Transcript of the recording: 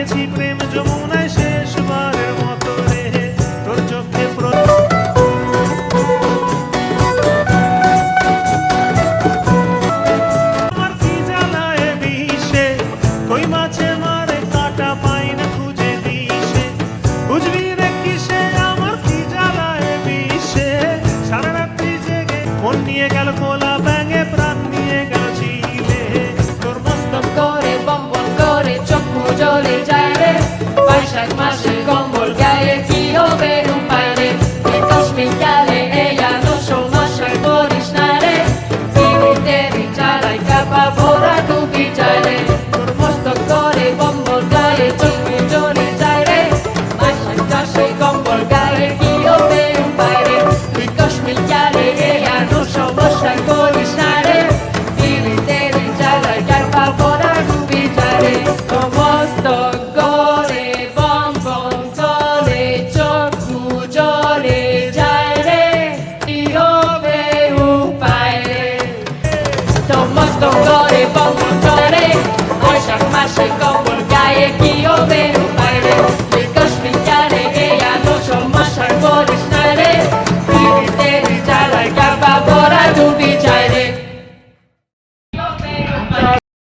হারিয়েছি প্রেম যমুনায় শেষবারের মতো রে তোর চোখে আমার কি জ্বালায় বিষে? কই মাছে মারে কাটা পাই খুঁজে দিশে? বুঝবি রে আমার কি জ্বালায় বিষে? সারা রাত্রি জেগে মন নিয়ে গেল কোলা ব্যাঙে প্রাণ বৈশাখ মাসে কম্বল গায়ে কি হবে উপায় রে এই কাশ্মীর গেলে এই আলো সমস্যায় করিস না রে পিড়িতে চালাই কাপা ভোরা ডুবি যায় রে তোর মস্তক করে কম্বল গায়ে চক্ষু জ্বলে যায় রে বৈশাখ মাসে কম্বল গায়ে কি হবে উপায় রে তুই কাশ্মীর গেলে এই আলো সমস্যায় করিস না রে পিড়িতে চালাই কাপা